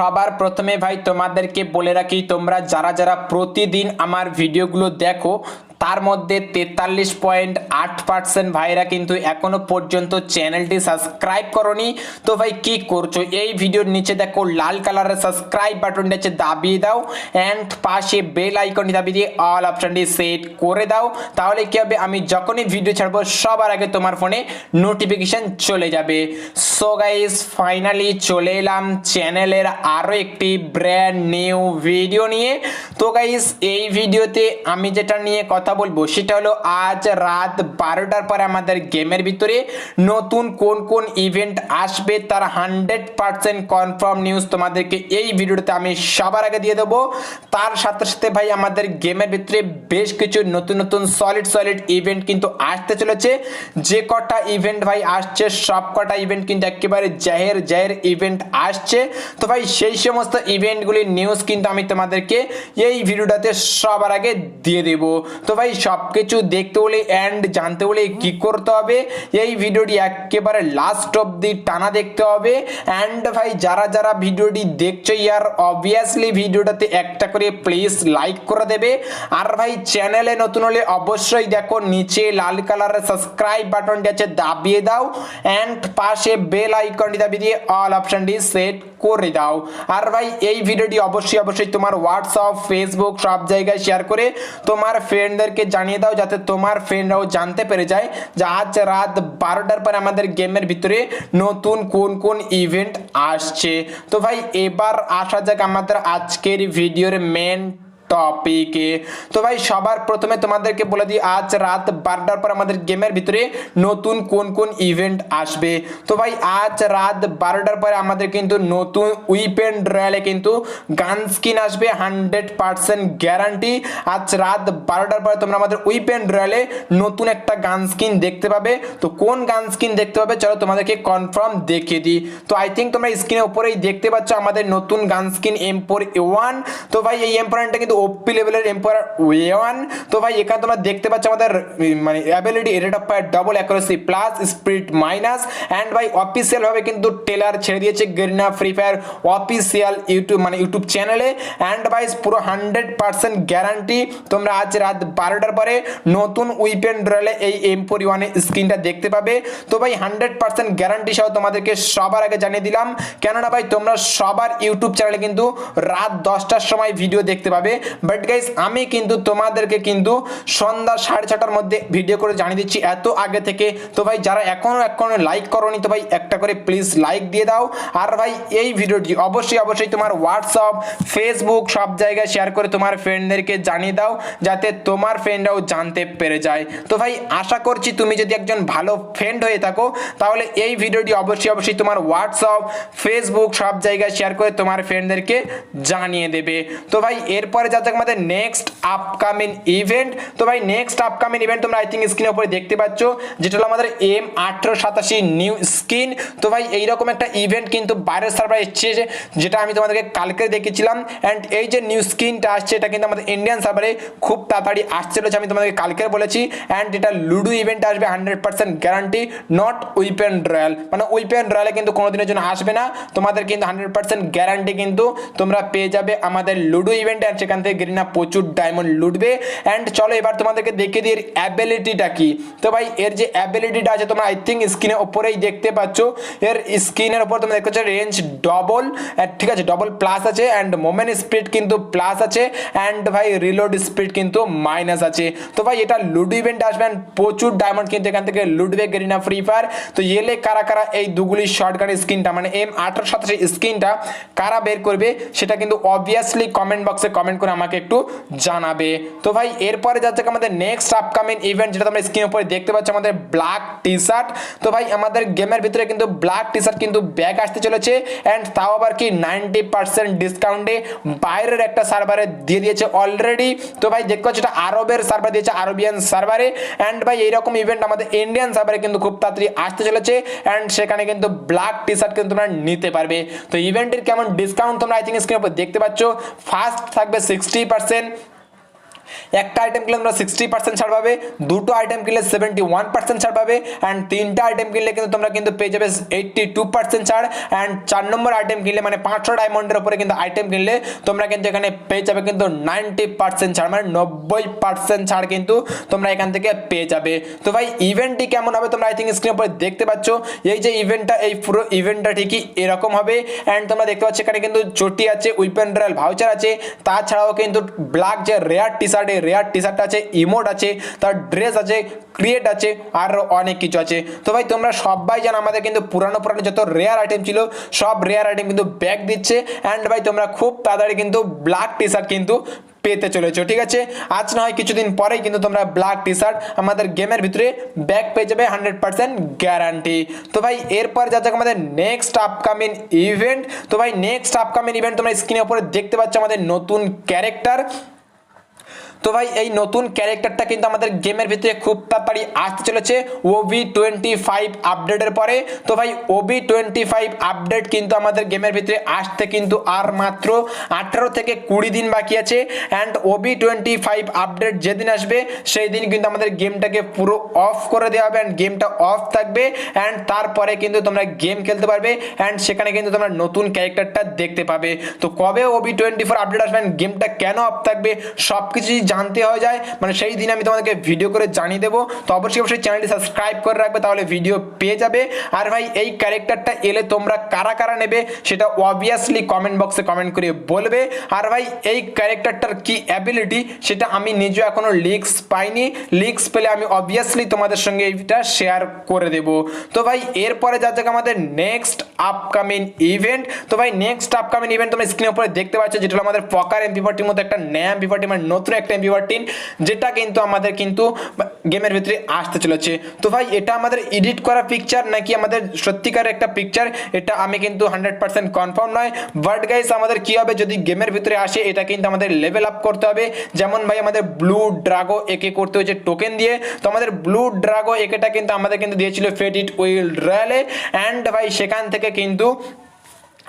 সবার প্রথমে ভাই তোমাদেরকে বলে রাখি তোমরা যারা যারা প্রতিদিন আমার ভিডিওগুলো দেখো তার মধ্যে তেতাল্লিশ পয়েন্ট আট পার্সেন্ট ভাইরা কিন্তু এখনও পর্যন্ত চ্যানেলটি সাবস্ক্রাইব করনি। তো ভাই, কি করছ? এই ভিডিওর নিচে দেখো লাল কালারের সাবস্ক্রাইব বাটনটা হচ্ছে দাবিয়ে দাও অ্যান্ড পাশে বেল আইকনটি দাবিয়ে দিয়ে অল অপশনটি সেট করে দাও। তাহলে কি হবে? আমি যখনই ভিডিও ছাড়বো, সবার আগে তোমার ফোনে নোটিফিকেশন চলে যাবে। সো গাইস ফাইনালি চলে এলাম চ্যানেলের আরও একটি ব্র্যান্ড নিউ ভিডিও নিয়ে। তো গাইস এই ভিডিওতে আমি যেটা নিয়ে কথা বলব, সেটা হলো আজ রাত বারোটার পরে আমাদের গেমের ভিতরে নতুন কোন কোন ইভেন্ট আসবে তার হান্ড্রেড পার্সেন্ট কনফার্ম নিউজ তোমাদেরকে এই ভিডিওতে আমি সবার আগে দিয়ে দেবো। তার সাথে সাথে ভাই আমাদের গেমের ভিতরে বেশ কিছু নতুন নতুন সলিড সলিড ইভেন্ট কিন্তু আসতে চলেছে। যে কটা ইভেন্ট ভাই আসছে, সব কটা ইভেন্ট কিন্তু একেবারে জাহের জাহের ইভেন্ট আসছে। তো ভাই সেই সমস্ত ইভেন্টগুলির নিউজ কিন্তু আমি তোমাদেরকে এই ভিডিওটাতে সবার আগে দিয়ে দেব। তো ভাই সব কিছু দেখতে হলে অ্যান্ড জানতে হলে কি করতে হবে? এই ভিডিওটি একেবারে লাস্ট অবধি টানা দেখতে হবে। অ্যান্ড ভাই, যারা যারা ভিডিওটি দেখছ, ইয়ার অবভিয়াসলি ভিডিওটাতে একটা করে প্লিজ লাইক করে দেবে। আর ভাই চ্যানেলে নতুন হলে অবশ্যই দেখো, নিচে লাল কালারের সাবস্ক্রাইব বাটনটি আছে, দাবিয়ে দাও। অ্যান্ড পাশে বেল আইকনটি দাবিয়ে দিয়ে অল অপশনটি সেট করে দাও। আর ভাই, এই ভিডিওটি অবশ্যই অবশ্যই তোমার হোয়াটসঅ্যাপ ফেসবুক সব জায়গায় শেয়ার করে তোমার ফ্রেন্ডদেরকে জানিয়ে দাও যাতে তোমার ফ্রেন্ডরাও জানতে পেরে যায় যে আজ রাত বারোটার পরে আমাদের গেমের ভিতরে নতুন কোন কোন ইভেন্ট আসছে। তো ভাই, এবার আসা যাক আমাদের আজকের ভিডিওর মেন টপিকে তো ভাই, সবার প্রথমে তোমাদেরকে বলে দিই, আজ রাত বারোটার পর আমাদের গেমের ভিতরে নতুন কোন কোন ইভেন্ট আসবে। তো ভাই, আজ রাত বারোটার পরে আমাদের কিন্তু নতুন উইপেন রয়্যালে কিন্তু গান স্কিন আসবে হান্ড্রেড পার্সেন্ট গ্যারান্টি আজ রাত বারোটার পরে তোমরা আমাদের উইপেন রয়্যালে নতুন একটা গান স্কিন দেখতে পাবে। তো কোন গান স্কিন দেখতে পাবে, চলো তোমাদেরকে কনফার্ম দেখিয়ে দিই। তো আই থিঙ্ক তোমরা স্ক্রিনের উপরেই দেখতে পাচ্ছ আমাদের নতুন গান স্কিন এম ফোর ওয়ান তো ভাই, এই এম্পায়ারটা কিন্তু ওপি লেভেলের এম্পায়ার ওয়ান তো ভাই, এখানে তোমরা দেখতে পাচ্ছ আমাদের মানে ability rate of fire double accuracy plus speed minus and ভাই অফিসিয়াল ভাবে কিন্তু টেলার ছেড়ে দিয়েছে Garena free fire official YouTube মানে ইউটিউব চ্যানেলে অ্যান্ড ভাই, পুরো হান্ড্রেড পার্সেন্ট গ্যারান্টি তোমরা আজ রাত বারোটার পরে নতুন উইপেন রয়েলে এই এম ফোর ওয়ানের স্ক্রিনটা দেখতে পাবে। তো ভাই হান্ড্রেড পার্সেন্ট গ্যারান্টি সহ তোমাদেরকে সবার আগে জানিয়ে দিলাম। কেননা ভাই, তোমরা সবার ইউটিউব চ্যানেলে কিন্তু রাত দশটার সময় ভিডিও দেখতে পাবে। বাট গাইস আমি কিন্তু তোমাদেরকে কিন্তু সন্ধ্যা সাড়ে ছটার মধ্যে ভিডিও করে জানিয়ে দিচ্ছি। এত আগে থেকে, তো ভাই যারা এখনও এখনও লাইক করনি, তো ভাই একটা করে প্লিজ লাইক দিয়ে দাও। আর ভাই এই ভিডিওটি অবশ্যই অবশ্যই তোমার হোয়াটসঅ্যাপ ফেসবুক সব জায়গায় শেয়ার করে তোমার ফ্রেন্ডদেরকে জানিয়ে দাও, যাতে তোমার ফ্রেন্ডরাও জানতে পেরে যায়। তো ভাই আশা করছি তুমি যদি একজন ভালো ফ্রেন্ড হয়ে থাকো, তাহলে এই ভিডিওটি অবশ্যই অবশ্যই তোমার হোয়াটসঅ্যাপ ফেসবুক সব জায়গায় শেয়ার করে তোমার ফ্রেন্ডদেরকে জানিয়ে দেবে। তো ভাই এরপরে যা যাক আমাদের নেক্সট আপকামিং ইভেন্ট তো ভাই নেক্সট আপকামিং ইভেন্ট তোমরা আই থিঙ্ক স্ক্রিনের উপরে দেখতে পাচ্ছ, যেটা হলো আমাদের এম আঠেরো সাতাশি নিউ স্কিন তো ভাই, এইরকম একটা ইভেন্ট কিন্তু বাইরের সার্ভার এসছে যেটা আমি তোমাদেরকে কালকে দেখেছিলাম অ্যান্ড এই যে নিউ স্কিনটা আসছে, এটা কিন্তু আমাদের ইন্ডিয়ান সার্ভারে খুব তাড়াতাড়ি আসছে রয়েছে আমি তোমাদেরকে কালকে বলেছি। অ্যান্ড এটা লুডু ইভেন্ট আসবে hundred percent guarantee not weapon royal মানে উইপেন রয়্যালে কিন্তু কোনোদিনের জন্য আসবে না। তোমাদের কিন্তু হান্ড্রেড পার্সেন্ট গ্যারান্টি কিন্তু তোমরা পেয়ে যাবে আমাদের লুডো ইভেন্টে আর সেখান থেকে গেরিনা প্রচুর ডায়মন্ড লুটবে। অ্যান্ড চলো এবার তোমাদেরকে দেখে দিই এর অ্যাবিলিটিটা কি। তো ভাই, এর যে অ্যাবিলিটিটা আছে তোমরা আই থিঙ্ক স্ক্রিনের ওপরেই দেখতে পাচ্ছ। এর স্ক্রিনের ওপর তোমরা দেখতে পাচ্ছ রেঞ্জ ডবল ঠিক আছে ডবল প্লাস আছে অ্যান্ড মোমেন্ট স্পিড কিন্তু প্লাস আছে অ্যান্ড ভাই রিলোড স্পিড কিন্তু মাইনাস আছে। তো ভাই, এটা লুডো ইভেন্ট আসবে, and প্রচুর ডায়মন্ড কিন্তু এখান থেকে লুটবে গেরিনা ফ্রি ফায়ার তো এলে কারা কারা এই দুগুলি শর্ট গান স্ক্রিনটা মানে এম আঠারো সাতাশি স্ক্রিনটা কারা বের করবে, সেটা কিন্তু অবভিয়াসলি কমেন্ট বক্সে কমেন্ট করে আমাকে একটু জানাবে। তো ভাই, এরপরে যাচ্ছে আমাদের নেক্সট আপকামিং ইভেন্ট যেটা তোমরা স্ক্রিনের উপরে দেখতে পাচ্ছ, আমাদের ব্ল্যাক টি শার্ট তো ভাই, আমাদের গেমের ভিতরে কিন্তু ব্ল্যাক টি শার্ট কিন্তু ব্যাগ আসতে চলেছে অ্যান্ড তাও আবার কি নাইনটি পার্সেন্ট ডিসকাউন্টে বাইরের একটা সার্ভারে দিয়ে দিয়েছে অলরেডি তো ভাই, দেখতে পাচ্ছ এটা আরবের সার্ভার দিয়েছে, আরবিয়ান সার্ভারে অ্যান্ড ভাই, এইরকম ইভেন্ট আমাদের ইন্ডিয়ান সার্ভারে কিন্তু খুব তাড়াতাড়ি আসতে চলেছে অ্যান্ড সেখানে কিন্তু ব্ল্যাক টি শার্ট কিন্তু তোমরা নিতে পারবে। তো ইভেন্টের কেমন ডিসকাউন্ট তোমরা আই থিঙ্ক স্ক্রিনের উপর দেখতে পাচ্ছ। ফার্স্ট থাকবে সিক্সটি পার্সেন্ট একটা আইটেম কিনলে তোমরা সিক্সটি পার্সেন্ট ছাড় পাবে, দুটো আইটেম কিনলে সেভেন্টি ওয়ান পার্সেন্ট ছাড় পাবে অ্যান্ড তিনটা আইটেম কিনলে কিন্তু তোমরা কিন্তু পেয়ে যাবে এইটটি টু পার্সেন্ট ছাড় অ্যান্ড চার নম্বর আইটেম কিনলে মানে পাঁচশো ডায়মন্ডের উপরে কিন্তু আইটেম কিনলে তোমরা কিন্তু এখানে পেয়ে যাবে কিন্তু নাইনটি পার্সেন্ট ছাড় মানে নব্বই পার্সেন্ট ছাড় কিন্তু তোমরা এখান থেকে পেয়ে যাবে। তো ভাই ইভেন্টটি কেমন হবে তোমরা আই থিঙ্ক স্ক্রিনের উপরে দেখতে পাচ্ছ। এই যে ইভেন্টটা এই পুরো ইভেন্টটা ঠিকই এরকম হবে অ্যান্ড তোমরা দেখতে পাচ্ছ এখানে কিন্তু চটি আছে উইপেন রয়্যাল ভাউচার আছে, তাছাড়াও কিন্তু ব্ল্যাক যে রেয়ার টি শার্ট এই রেয়ার টি শার্ট আছে, ইমোট আছে, তার ড্রেস আছে, ক্রিয়েট আছে, আর অনেক কিছু আছে। তো ভাই, তোমরা সবাই জানো আমাদের কিন্তু পুরানো পুরানো যত রেয়ার আইটেম ছিল, সব রেয়ার আইটেম কিন্তু ব্যাক দিচ্ছে। অ্যান্ড ভাই, তোমরা খুব তাড়াতাড়ি কিন্তু ব্ল্যাক টি শার্ট কিন্তু পেতে চলেছো, ঠিক আছে? আজ না হয় কিছুদিন পরেই কিন্তু তোমরা ব্ল্যাক টি শার্ট আমাদের গেমের ভিতরে ব্যাক পেয়ে যাবে, হান্ড্রেড পার্সেন্ট গ্যারান্টি। তো ভাই, এরপর যা যাক আমাদের নেক্সট আপকামিং ইভেন্ট। তো ভাই, নেক্সট আপকামিং ইভেন্ট তোমরা স্ক্রিনের উপরে দেখতে পাচ্ছ আমাদের নতুন ক্যারেক্টার। তো ভাই, এই নতুন ক্যারেক্টারটা কিন্তু আমাদের গেমের ভিতরে খুব তাড়াতাড়ি আসতে চলেছে। ওবি টোয়েন্টি ফাইভ আপডেটের পরে। তো ভাই, ওবি টোয়েন্টি ফাইভ আপডেট কিন্তু আমাদের গেমের ভিতরে আসতে কিন্তু আর মাত্র আঠারো থেকে কুড়ি দিন বাকি আছে। And OB twenty five update যেদিন আসবে, সেই দিন কিন্তু আমাদের গেমটাকে পুরো অফ করে দেওয়া হবে। অ্যান্ড গেমটা অফ থাকবে। অ্যান্ড তারপরে কিন্তু তোমরা গেম খেলতে পারবে। অ্যান্ড সেখানে কিন্তু তোমরা নতুন ক্যারেক্টারটা দেখতে পাবে। তো কবে ওবি টোয়েন্টি ফোর আপডেট আসবে? গেমটা কেন অফ থাকবে? সব কিছুই জানতে হয়ে যায় মানে সেই দিন আমি তোমাদেরকে ভিডিও করে জানিয়ে দেবো। তো অবশ্যই অবশ্যই চ্যানেলটি সাবস্ক্রাইব করে রাখবে, তাহলে ভিডিও পেয়ে যাবে। আর ভাই, এই ক্যারেক্টারটা এলে তোমরা কারা কারা নেবে, সেটা অবভিয়াসলি কমেন্ট বক্সে কমেন্ট করে বলবে। আর ভাই, এই ক্যারেক্টারটার কি অ্যাবিলিটি সেটা আমি নিজেও এখনও লিক্স পাইনি। লিক্স পেলে আমি অবভিয়াসলি তোমাদের সঙ্গে এইটা শেয়ার করে দেব। তো ভাই, এরপরে যা যাক আমাদের নেক্সট আপকামিং ইভেন্ট তো ভাই নেক্সট আপকামিং ইভেন্ট তোমরা স্ক্রিনের উপরে দেখতে পাচ্ছ, যেটা আমাদের পকার এমপি পার্টির মতো একটা ন্যাম এমপি মানে নতুন একটা এমপি পার্টিন যেটা কিন্তু আমাদের কিন্তু গেমের ভিতরে আসতে চলেছে। তো ভাই, এটা আমাদের এডিট করা পিকচার নাকি আমাদের সত্যিকার একটা পিকচার এটা আমি কিন্তু হান্ড্রেড পার্সেন্ট কনফার্ম নয়। বাট গাইস আমাদের কি হবে? যদি গেমের ভিতরে আসে, এটা কিন্তু আমাদের লেভেল আপ করতে হবে। যেমন ভাই, আমাদের ব্লু ড্রাগো একে করতে হয়েছে টোকেন দিয়ে। তো আমাদের ব্লু ড্রাগো একেটা কিন্তু আমাদের কিন্তু দিয়েছিল ফেডিট উইল রয়্যালে অ্যান্ড ভাই, সেখান থেকে কিন্তু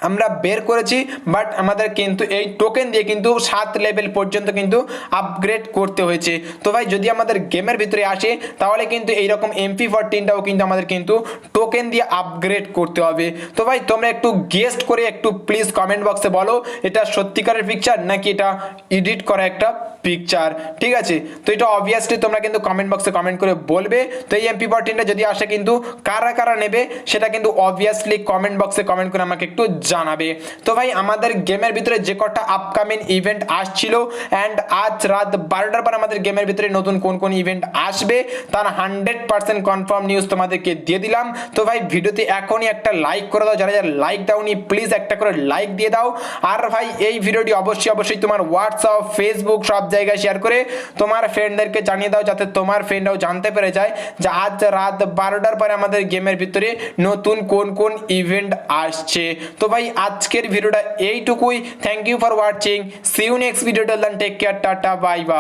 আমরা বের করেছি বাট আমাদের কিন্তু এই টোকেন দিয়ে কিন্তু সাত লেভেল পর্যন্ত কিন্তু আপগ্রেড করতে হয়েছে। তো ভাই, যদি আমাদের গেমের ভিতরে আসে, তাহলে কিন্তু এইরকম এমপি ফোরটিনটাও কিন্তু আমাদের কিন্তু টোকেন দিয়ে আপগ্রেড করতে হবে। তো ভাই, তোমরা একটু গেস্ট করে একটু প্লিজ কমেন্ট বক্সে বলো, এটা সত্যিকারের পিকচার নাকি এটা এডিট করা একটা পিকচার ঠিক আছে? তো এটা অবভিয়াসলি তোমরা কিন্তু কমেন্ট বক্সে কমেন্ট করে বলবে। তো এই এমপি ফোরটিনটা যদি আসে কিন্তু কারা কারা নেবে, সেটা কিন্তু অবভিয়াসলি কমেন্ট বক্সে কমেন্ট করে আমাকে একটু জানাবে। তো ভাই, আমাদের গেমের ভিতরে যে কটা আপকামিং ইভেন্ট আসছিল অ্যান্ড আজ রাত বারোটার পর আমাদের গেমের ভিতরে নতুন কোন কোন ইভেন্ট আসবে, তার হান্ড্রেড পার্সেন্ট কনফার্ম নিউজ তোমাদেরকে দিয়ে দিলাম। তো ভাই, ভিডিওতে এখনই একটা লাইক করে দাও, যারা যারা লাইক দাওনি প্লিজ একটা করে লাইক দিয়ে দাও। আর ভাই, এই ভিডিওটি অবশ্যই অবশ্যই তোমার হোয়াটসঅ্যাপ ফেসবুক সব জায়গায় শেয়ার করে তোমার ফ্রেন্ডদেরকে জানিয়ে দাও, যাতে তোমার ফ্রেন্ডরাও জানতে পেরে যায় যে আজ রাত বারোটার পরে আমাদের গেমের ভিতরে নতুন কোন কোন ইভেন্ট আসছে। তো ভাই আজকের ভিডিওটা এইটুকুই। Thank you for watching see you next ভিডিওটা take care tata bye bye